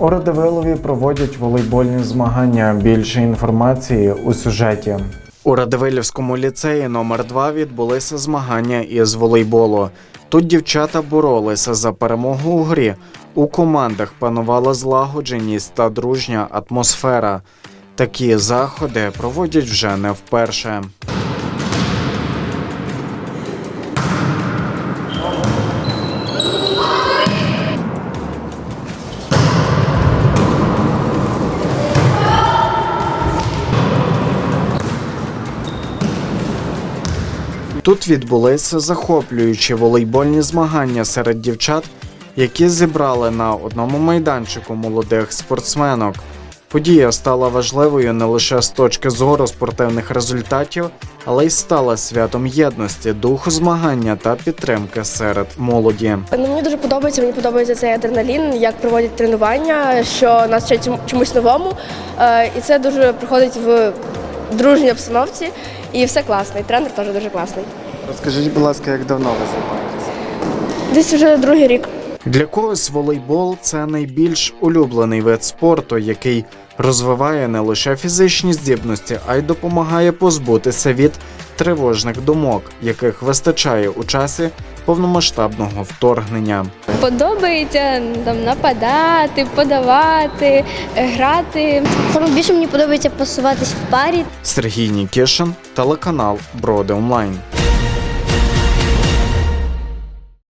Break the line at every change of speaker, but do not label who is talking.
У Радивилові проводять волейбольні змагання. Більше інформації у сюжеті. У Радивилівському ліцеї номер 2 відбулися змагання із волейболу. Тут дівчата боролися за перемогу у грі. У командах панувала злагодженість та дружня атмосфера. Такі заходи проводять вже не вперше. Тут відбулися захоплюючі волейбольні змагання серед дівчат, які зібрали на одному майданчику молодих спортсменок. Подія стала важливою не лише з точки зору спортивних результатів, але й стала святом єдності, духу змагання та підтримки серед молоді.
Ну, мені дуже подобається, мені подобається цей адреналін, як проводять тренування, що нас вчать чомусь новому. Е, І це дуже проходить в дружній обстановці. І все класно. І тренер теж дуже класний.
Розкажіть, будь ласка, як давно ви займаєтеся?
Десь вже другий рік.
Для когось волейбол це найбільш улюблений вид спорту, який розвиває не лише фізичні здібності, а й допомагає позбутися від тривожних думок, яких вистачає у часі повномасштабного вторгнення.
Подобається там нападати, подавати, грати.
Саме більше мені подобається пасуватись в парі.
Сергій Нікішин, телеканал Броди Онлайн.